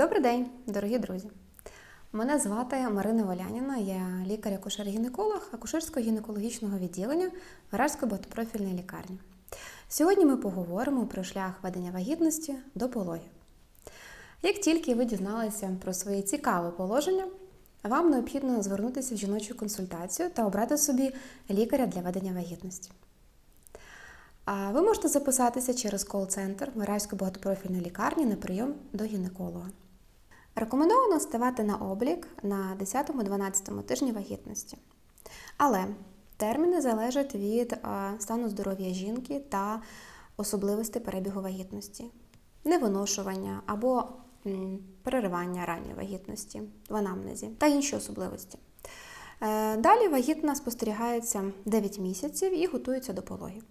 Добрий день, дорогі друзі! Мене звати Марина Воляніна, я лікар-акушер-гінеколог акушерсько-гінекологічного відділення Варажської багатопрофільної лікарні. Сьогодні ми поговоримо про шлях ведення вагітності до пологів. Як тільки ви дізналися про своє цікаве положення, вам необхідно звернутися в жіночу консультацію та обрати собі лікаря для ведення вагітності. Ви можете записатися через кол-центр Виразької багатопрофільної лікарні на прийом до гінеколога. Рекомендовано ставати на облік на 10-12 тижні вагітності. Але терміни залежать від стану здоров'я жінки та особливостей перебігу вагітності, невиношування або переривання ранньої вагітності в анамнезі та інші особливості. Е, Далі вагітна спостерігається 9 місяців і готується до пологів.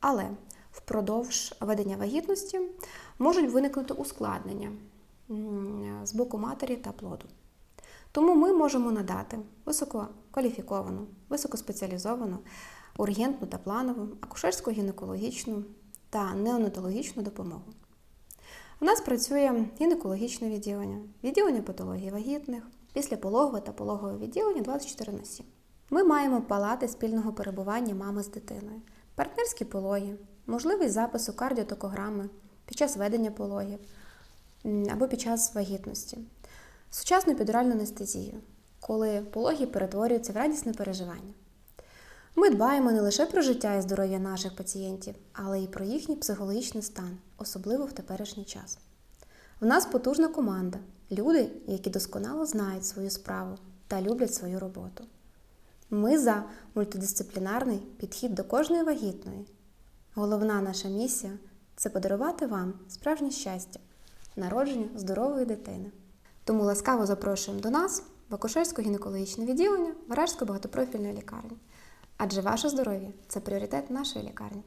Але впродовж ведення вагітності можуть виникнути ускладнення з боку матері та плоду. Тому ми можемо надати висококваліфіковану, високоспеціалізовану, ургентну та планову, акушерську гінекологічну та неонатологічну допомогу. У нас працює гінекологічне відділення, відділення патології вагітних, післяпологове та пологове відділення 24 на 7. Ми маємо палати спільного перебування мами з дитиною, партнерські пологи, можливість запису кардіотокограми під час ведення пологів або під час вагітності, сучасну підуральну анестезію, коли пологи перетворюються в радісне переживання. Ми дбаємо не лише про життя і здоров'я наших пацієнтів, але й про їхній психологічний стан, особливо в теперішній час. В нас потужна команда, люди, які досконало знають свою справу та люблять свою роботу. Ми за мультидисциплінарний підхід до кожної вагітної. Головна наша місія це подарувати вам справжнє щастя, народження здорової дитини. Тому ласкаво запрошуємо до нас в акушерсько-гінекологічне відділення Варажської багатопрофільної лікарні. Адже ваше здоров'я це пріоритет нашої лікарні.